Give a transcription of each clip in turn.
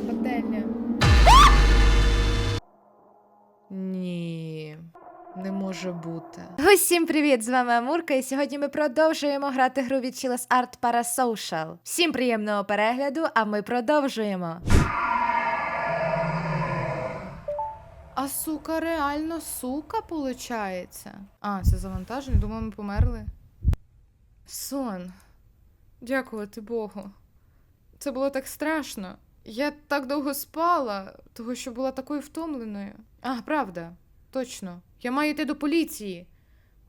пательня. Ні, не може бути. Усім привіт! З вами Амурка, і сьогодні ми продовжуємо грати гру від Chillus Art Parasocial. Всім приємного перегляду, а ми продовжуємо. А сука, реально сука, получається. А, це завантаження, думаю, ми померли. Сон. Дякувати Богу. Це було так страшно. Я так довго спала, того що була такою втомленою. А, правда, точно. Я маю йти до поліції.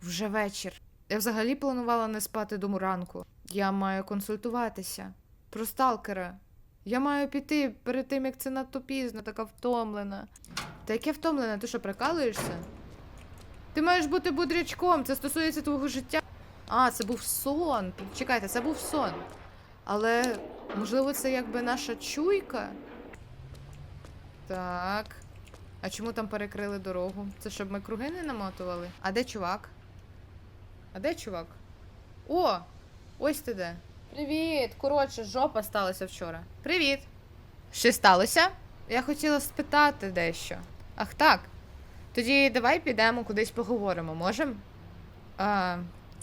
Вже вечір. Я взагалі планувала не спати до ранку. Я маю консультуватися. Про сталкера. Я маю піти перед тим, як це надто пізно, така втомлена. Та яке втомлене, ти що, прикалуєшся? Ти маєш бути будрячком, це стосується твого життя. А, це був сон. Чекайте, це був сон. Але, можливо, це якби наша чуйка. Так. А чому там перекрили дорогу? Це щоб ми круги не намотували? А де чувак? А де чувак? О! Ось ти де. Привіт! Коротше, жопа сталася вчора. Привіт! Що сталося? Я хотіла спитати дещо. Ах так. Тоді давай підемо кудись поговоримо, можемо?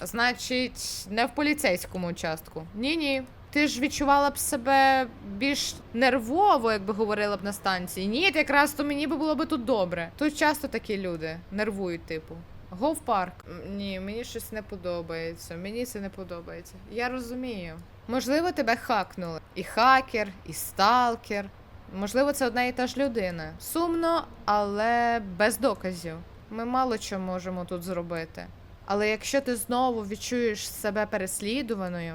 Значить, не в поліцейському участку. Ні-ні. Ти ж відчувала б себе більш нервово, якби говорила б на станції. Ні, якраз то мені би було б тут добре. Тут часто такі люди нервують, типу. Го парк. Ні, мені щось не подобається. Мені це не подобається. Я розумію. Можливо, тебе хакнули. І хакер, і сталкер. Можливо, це одна і та ж людина. Сумно, але без доказів. Ми мало що можемо тут зробити. Але якщо ти знову відчуєш себе переслідуваною,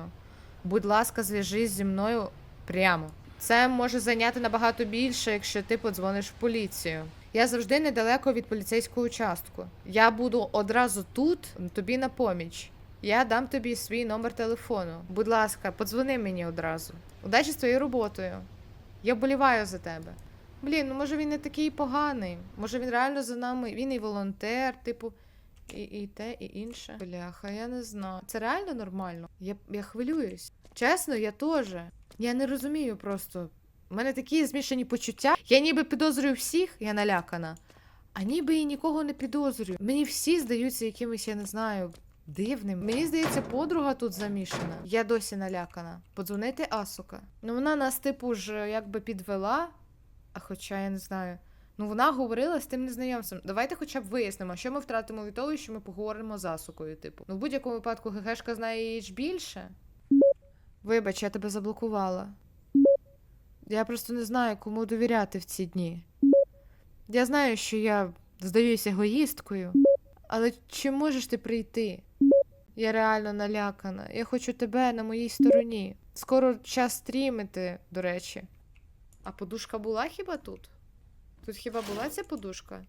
будь ласка, зв'яжись зі мною прямо. Це може зайняти набагато більше, якщо ти подзвониш в поліцію. Я завжди недалеко від поліцейського участку. Я буду одразу тут, тобі на поміч. Я дам тобі свій номер телефону. Будь ласка, подзвони мені одразу. Удачі з твоєю роботою. Я вболіваю за тебе. Блін, ну може він не такий поганий. Може він реально за нами. Він і волонтер, типу, і, і те, і інше. Бляха, я не знаю. Це реально нормально. Я, я хвилююсь. Чесно, я теж. Я не розумію просто. У мене такі змішані почуття. Я ніби підозрюю всіх, я налякана. А ніби і нікого не підозрюю. Мені всі здаються якимось, я не знаю, дивним. Мені здається, подруга тут замішана. Я досі налякана. Подзвонити Асука. Ну вона нас, типу, ж якби підвела, а хоча я не знаю. Ну, вона говорила з тим незнайомцем. Давайте хоча б вияснимо, що ми втратимо від того, що ми поговоримо з Асукою, типу. Ну, в будь-якому випадку ГГшка знає її ж більше. Вибач, я тебе заблокувала. Я просто не знаю, кому довіряти в ці дні. Я знаю, що я здаюся егоїсткою, але чи можеш ти прийти? Я реально налякана. Я хочу тебе на моїй стороні. Скоро час стрімити, до речі. А подушка була хіба тут? Тут хіба була ця подушка?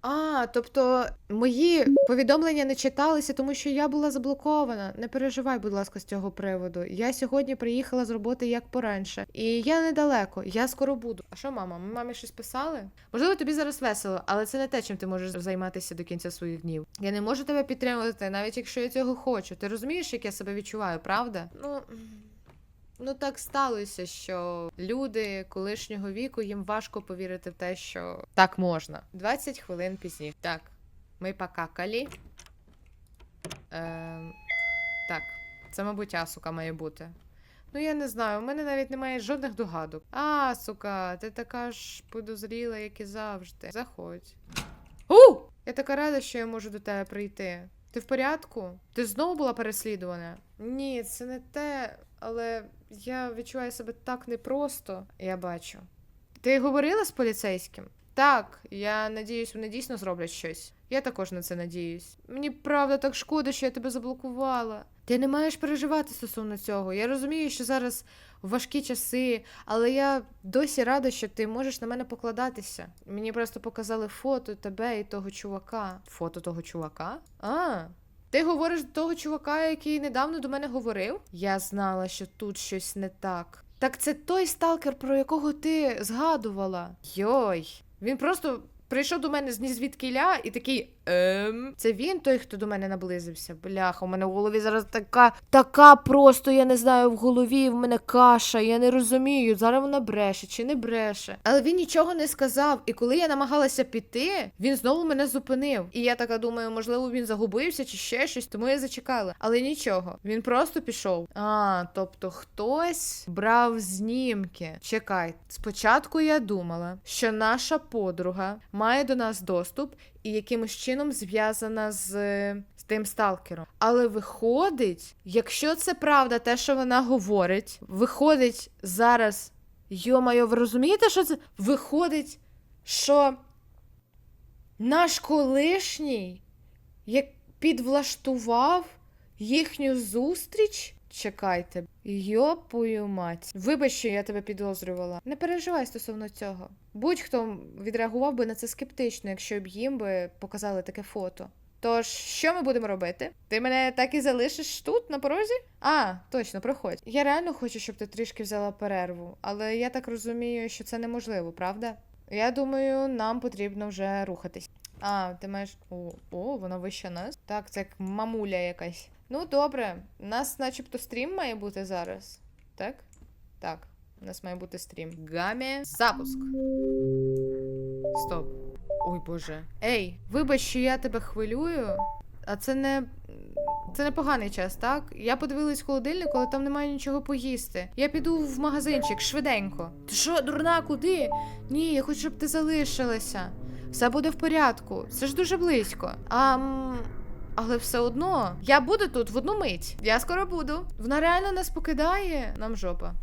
А, тобто мої повідомлення не читалися, тому що я була заблокована. Не переживай, будь ласка, з цього приводу. Я сьогодні приїхала з роботи як поранше. І я недалеко, я скоро буду. А що, мама? Ми мамі щось писали? Можливо, тобі зараз весело, але це не те, чим ти можеш займатися до кінця своїх днів. Я не можу тебе підтримувати, навіть якщо я цього хочу. Ти розумієш, як я себе відчуваю, правда? Ну. Ну, так сталося, що люди колишнього віку їм важко повірити в те, що так можна. 20 хвилин пізніше. Так, ми покакали. Ем, так, це, мабуть, Асука має бути. Ну, я не знаю, у мене навіть немає жодних догадок. А, сука, ти така ж подозріла, як і завжди. Заходь. У! Я така рада, що я можу до тебе прийти. Ти в порядку? Ти знову була переслідувана? Ні, це не те, але я відчуваю себе так непросто. Я бачу. Ти говорила з поліцейським? Так, я надіюсь, вони дійсно зроблять щось. Я також на це надіюсь. Мені правда так шкода, що я тебе заблокувала. Ти не маєш переживати стосовно цього. Я розумію, що зараз важкі часи, але я досі рада, що ти можеш на мене покладатися. Мені просто показали фото тебе і того чувака. Фото того чувака? А. Ти говориш до того чувака, який недавно до мене говорив? Я знала, що тут щось не так. Так це той сталкер, про якого ти згадувала. Йой. Він просто прийшов до мене з нізвідкіля і такий Ем. Це він той, хто до мене наблизився. Бляха, у мене в голові зараз така, така просто, я не знаю, в голові в мене каша. Я не розумію, зараз вона бреше чи не бреше. Але він нічого не сказав. І коли я намагалася піти, він знову мене зупинив. І я така думаю, можливо, він загубився чи ще щось, тому я зачекала. Але нічого, він просто пішов. А, тобто хтось брав знімки. Чекай, спочатку я думала, що наша подруга має до нас доступ і якимось чином зв'язана з, з тим сталкером. Але виходить, якщо це правда, те, що вона говорить, виходить зараз. Йо-моє, ви розумієте, що це? Виходить, що наш колишній як підвлаштував їхню зустріч. Чекайте, йопою мать. Вибач, що я тебе підозрювала. Не переживай стосовно цього. Будь-хто відреагував би на це скептично, якщо б їм би показали таке фото. Тож, що ми будемо робити? Ти мене так і залишиш тут, на порозі? А, точно, проходь. Я реально хочу, щоб ти трішки взяла перерву, але я так розумію, що це неможливо, правда? Я думаю, нам потрібно вже рухатись. А, ти маєш. О, о, вона вища нас. Так, це як мамуля якась. Ну, добре. У нас, начебто, стрім має бути зараз. Так? Так. У нас має бути стрім. Гамі. Запуск. Стоп. Ой боже. Ей, вибач, що я тебе хвилюю. А це не. Це не поганий час, так? Я подивилась в холодильник, але там немає нічого поїсти. Я піду в магазинчик швиденько. Ти що, дурна, куди? Ні, я хочу, щоб ти залишилася. Все буде в порядку. Це ж дуже близько. А. Але все одно, я буду тут в одну мить. Я скоро буду. Вона реально нас покидає. Нам жопа.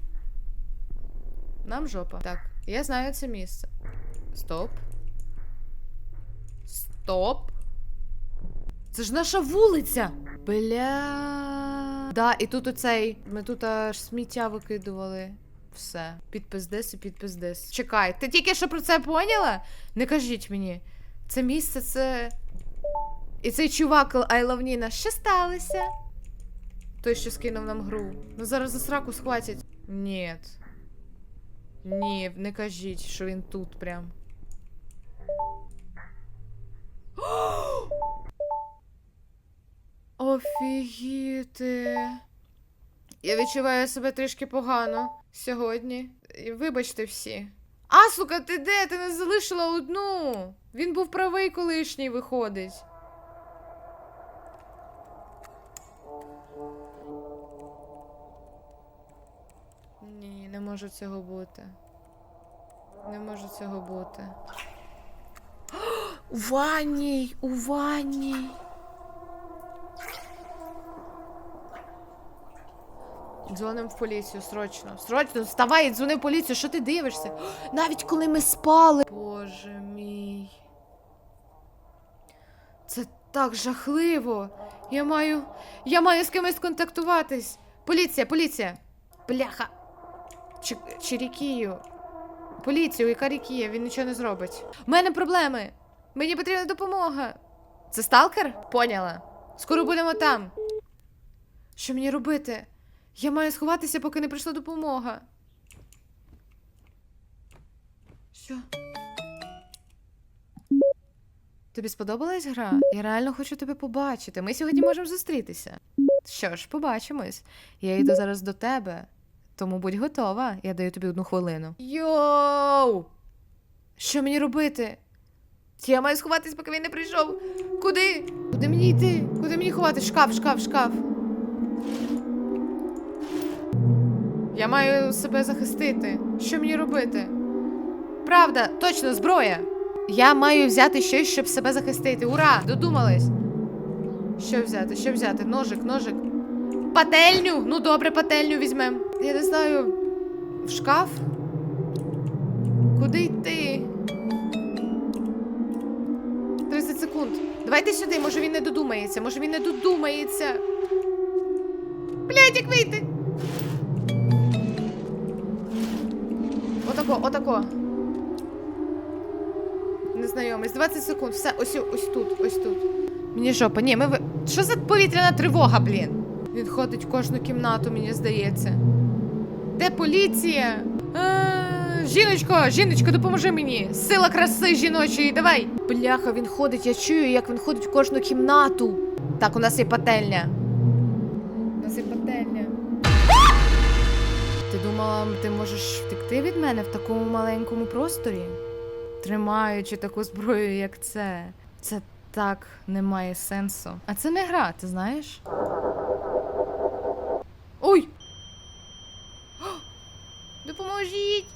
Нам жопа. Так, я знаю це місце. Стоп. Стоп. Це ж наша вулиця. Бля. Да, і тут оцей. Ми тут аж сміття викидували. Все. Підпис дес і підпис дес. Чекай, ти тільки що про це поняла? Не кажіть мені. Це місце, це. І цей чувак Айлавніна. Що сталося? Той, що скинув нам гру. Ну зараз за сраку схватять. Ні. Ні, не кажіть, що він тут прям. Офігіти. Я відчуваю себе трішки погано сьогодні. І Вибачте всі. А, сука, ти де? Ти не залишила одну. Він був правий колишній виходить. Ні, не може цього бути. Не може цього бути. У ванній! У ванній! Дзвоним в поліцію, срочно. Срочно, вставай дзвони в поліцію, що ти дивишся? Навіть коли ми спали. Боже мій. Це так жахливо. Я маю. Я маю з кимось контактуватись. Поліція, поліція. Бляха. Чи, Чирікію. Поліцію, яка рікія, він нічого не зробить. У мене проблеми. Мені потрібна допомога. Це сталкер? Поняла. Скоро будемо там. Що мені робити? Я маю сховатися, поки не прийшла допомога. Що? Тобі сподобалась гра? Я реально хочу тебе побачити. Ми сьогодні можемо зустрітися. Що ж, побачимось. Я йду зараз до тебе. Тому будь готова, я даю тобі одну хвилину. Йоу! Що мені робити? Я маю сховатись, поки він не прийшов. Куди? Куди мені йти? Куди мені ховатись? Шкаф, шкаф, шкаф. Я маю себе захистити. Що мені робити? Правда, точно, зброя. Я маю взяти щось, щоб себе захистити. Ура! Додумались. Що взяти? Що взяти? Ножик, ножик. Пательню! Ну добре, пательню візьмем. Я не знаю. В шкаф? Куди йти? 30 секунд. Давайте сюди, може він не додумається, може він не додумається. Блядь, як вийти? Отако, отако. Незнайомець. 20 секунд. Все, ось, ось тут, ось тут. Мені жопа. Ні, ми. Що за повітряна тривога, блін? Він ходить в кожну кімнату, мені здається. Де поліція? Жіночко, жіночко, допоможи мені! Сила краси жіночої, давай! Бляха, він ходить, я чую, як він ходить в кожну кімнату. Так, у нас є пательня. Думала, ти можеш втекти від мене в такому маленькому просторі? Тримаючи таку зброю, як це. Це так не має сенсу. А це не гра, ти знаєш? Ой! Допоможіть!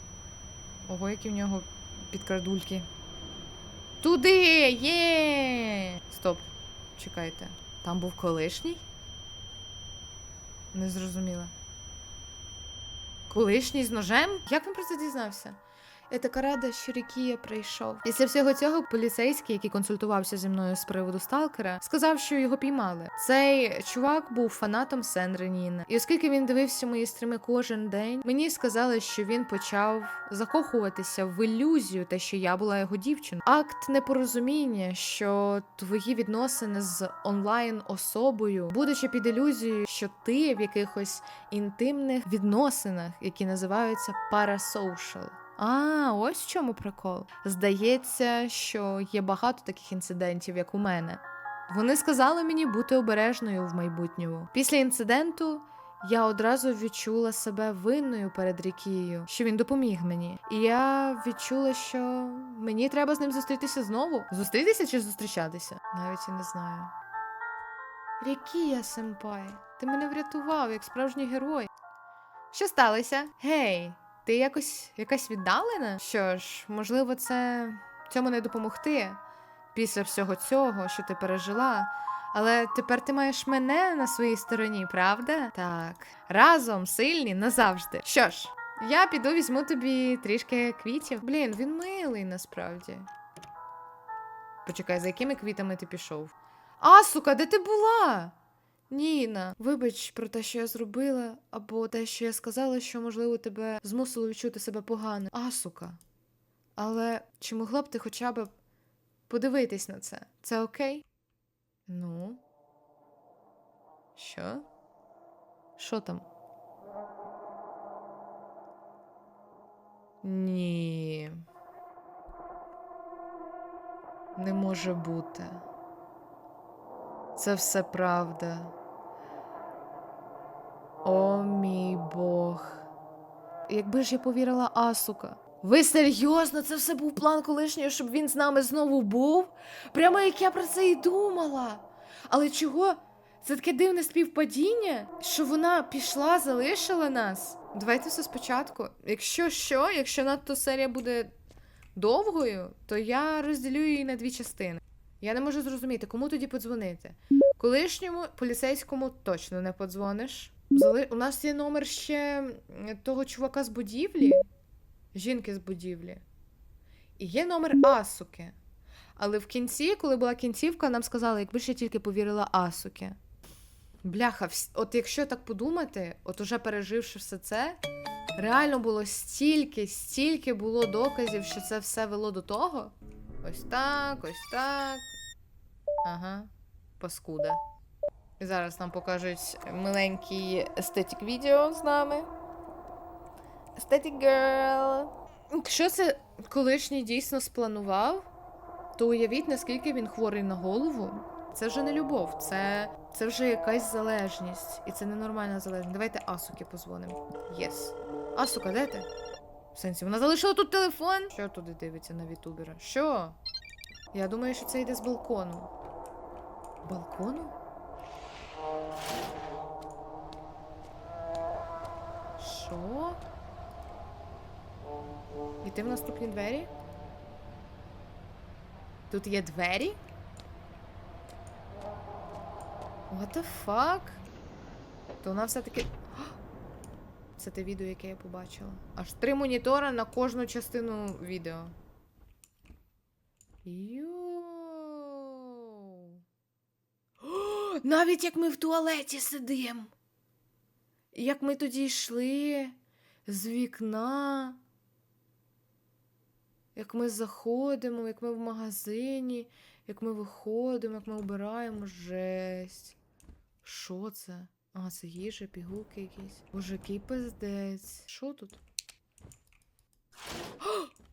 Ого, які в нього підкрадульки. Туди! Є! Стоп. Чекайте. Там був колишній? Не зрозуміла. Колишній з ножем? Як він про це дізнався? Я така рада, що Рікія прийшов. Після всього цього поліцейський, який консультувався зі мною з приводу сталкера, сказав, що його піймали. Цей чувак був фанатом Сенреніна. І оскільки він дивився мої стріми кожен день, мені сказали, що він почав закохуватися в ілюзію, те, що я була його дівчиною. Акт непорозуміння, що твої відносини з онлайн особою, будучи під ілюзією, що ти в якихось інтимних відносинах, які називаються парасоушал. А, ось в чому прикол. Здається, що є багато таких інцидентів, як у мене. Вони сказали мені бути обережною в майбутньому. Після інциденту я одразу відчула себе винною перед Рікією, що він допоміг мені. І я відчула, що мені треба з ним зустрітися знову. Зустрітися чи зустрічатися? Навіть і не знаю. Рікія, семпай, ти мене врятував як справжній герой. Що сталося? Гей, ти якось якась віддалена? Що ж, можливо, це цьому не допомогти після всього цього, що ти пережила. Але тепер ти маєш мене на своїй стороні, правда? Так. Разом сильні назавжди. Що ж, я піду візьму тобі трішки квітів. Блін, він милий насправді. Почекай, за якими квітами ти пішов? А, сука, де ти була? Ніна, вибач про те, що я зробила, або те, що я сказала, що, можливо, тебе змусило відчути себе погано. Асука. Але чи могла б ти хоча б подивитись на це? Це окей? Ну. Що? Що там? Ні. Не може бути. Це все правда. О мій Бог. Якби ж я повірила Асука. Ви серйозно? Це все був план колишнього, щоб він з нами знову був? Прямо як я про це і думала. Але чого? Це таке дивне співпадіння, що вона пішла, залишила нас. Давайте все спочатку. Якщо що, якщо надто серія буде довгою, то я розділю її на дві частини. Я не можу зрозуміти, кому тоді подзвонити. Колишньому поліцейському точно не подзвониш. У нас є номер ще того чувака з будівлі, жінки з будівлі. І є номер Асуки. Але в кінці, коли була кінцівка, нам сказали, якби ж я тільки повірила Асуки. Бляха, от якщо так подумати, от уже переживши все це, реально було стільки, стільки було доказів, що це все вело до того. Ось так, ось так. Ага, паскуда. І зараз нам покажуть миленький естетик відео з нами. Естетик girl. Якщо це колишній дійсно спланував, то уявіть, наскільки він хворий на голову. Це вже не любов, це, це вже якась залежність. І це ненормальна залежність. Давайте Асуки позвонимо. Єс. Асука, де ти? В сенсі, вона залишила тут телефон. Що туди дивиться на вітубера? Що? Я думаю, що це йде з балкону. Балкону? Що? Іти в наступні двері? Тут є двері? What the fuck? То вона все-таки. Це те відео, яке я побачила. Аж три монітори на кожну частину відео. Йоу. Навіть як ми в туалеті сидимо. Як ми тоді йшли з вікна. Як ми заходимо, як ми в магазині, як ми виходимо, як ми обираємо жесть. Що це? А, це їжа, пігулки якісь. Боже, який пиздець. Що тут?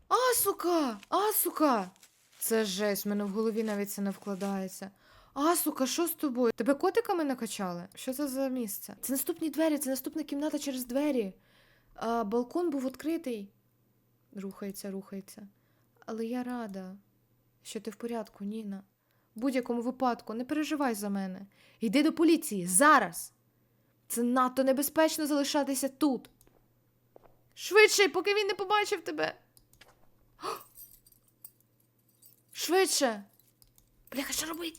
Асука! Асука! Це жесть, в мене в голові навіть це не вкладається. Асука, що з тобою? Тебе котиками накачали? Що це за місце? Це наступні двері, це наступна кімната через двері. А, балкон був відкритий. Рухається, рухається. Але я рада, що ти в порядку, Ніна. В будь-якому випадку, не переживай за мене. Йди до поліції зараз. Це надто небезпечно залишатися тут. Швидше, поки він не побачив тебе. Швидше. Бляха, що робити?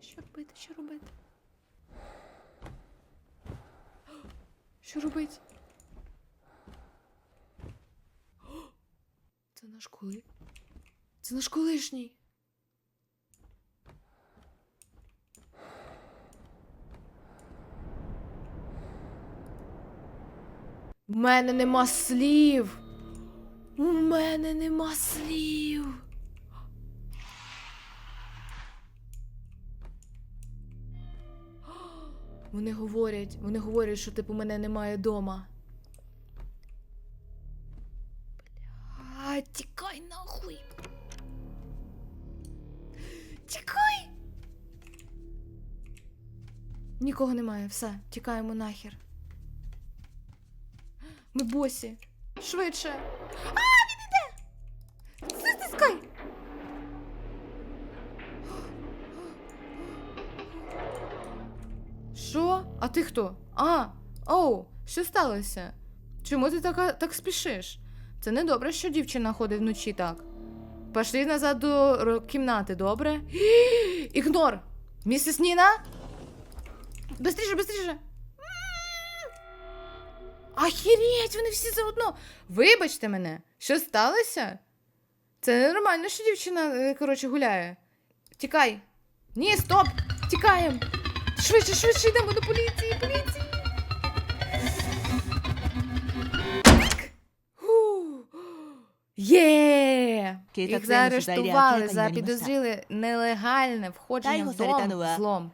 Що робити? Що робити? Що робити? Це наш коли. Це наш колишній. У мене нема слів. У мене нема слів. Вони говорять, вони говорять, що типу мене немає дома. Бля, тікай нахуй. Тікай. Нікого немає, все, тікаємо нахер. Ми босі. Швидше. А, він іде! Затискай! Що? А ти хто? А, оу, що сталося? Чому ти така, так спішиш? Це не добре, що дівчина ходить вночі так. Пошли назад до кімнати, добре? Ігнор! Місіс Ніна? Бистріше, бистріше! Ахіреть, вони всі заодно. Вибачте мене, що сталося? Це нормально, що дівчина, е, коротше, гуляє. Тікай. Ні, стоп! Тікаємо! Швидше, швидше йдемо до поліції, поліції. Є! Їх заарештували за нелегальне входження в дом злом.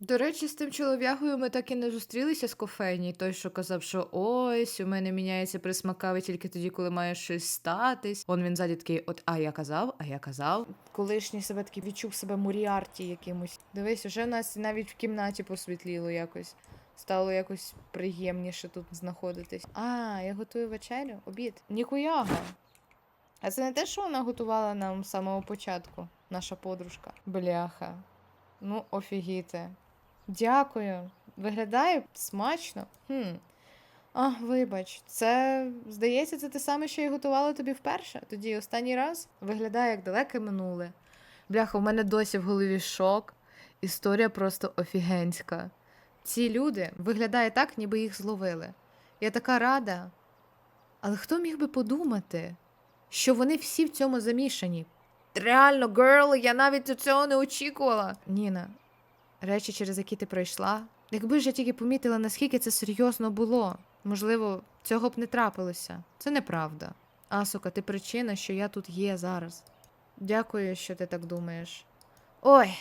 До речі, з тим чолов'ягою ми так і не зустрілися з кофейні. Той, що казав, що ось у мене міняється присмакави тільки тоді, коли має щось статись. Он він ззаді такий, от а я казав, а я казав. Колишній себе такий відчув себе муріарті якимось. Дивись, уже в нас навіть в кімнаті посвітліло якось. Стало якось приємніше тут знаходитись. А, я готую вечерю, обід. Нікуяга. А це не те, що вона готувала нам з самого початку, наша подружка. Бляха. Ну, офігіти. Дякую. Виглядає смачно. Хм. А, вибач, це здається, це те саме, що я готувала тобі вперше. Тоді останній раз виглядає як далеке минуле. Бляха, у мене досі в голові шок. Історія просто офігенська. Ці люди виглядає так, ніби їх зловили. Я така рада. Але хто міг би подумати, що вони всі в цьому замішані? Реально, герл, я навіть цього не очікувала. Ніна, речі, через які ти пройшла. Якби ж я тільки помітила, наскільки це серйозно було. Можливо, цього б не трапилося. Це неправда. Асука, ти причина, що я тут є зараз. Дякую, що ти так думаєш. Ой,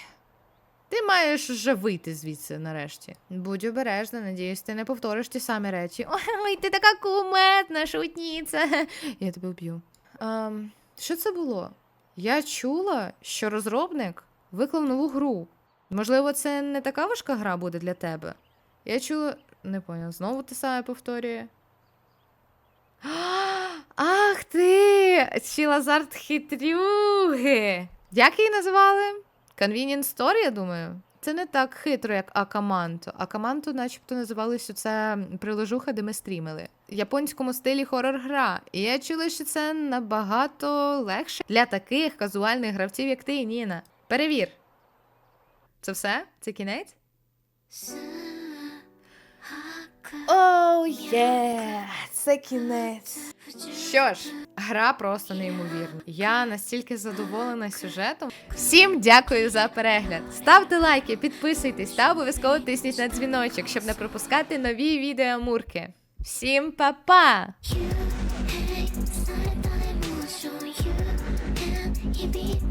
ти маєш вже вийти звідси нарешті. Будь обережна, надіюсь, ти не повториш ті самі речі. Ой, ти така куметна, шутніця. Я тебе вб'ю. Ем, що це було? Я чула, що розробник виклав нову гру. Можливо, це не така важка гра буде для тебе. Я чула. Не поняв, знову те саме повторює. Ах ти! Чілазарт хитрюги. Як її називали? Convenient Store, я думаю. Це не так хитро, як Акаманто. Акаманто, начебто, називалось це приложуха, де ми стрімили. В японському стилі хорор-гра. І я чула, що це набагато легше для таких казуальних гравців, як ти Ніна. Перевір. Це все? Це кінець? Оу, є! Це кінець. Що ж, гра просто неймовірна. Я настільки задоволена сюжетом. Всім дякую за перегляд. Ставте лайки, підписуйтесь та обов'язково тисніть на дзвіночок, щоб не пропускати нові відео Амурки. Всім па-па! You hate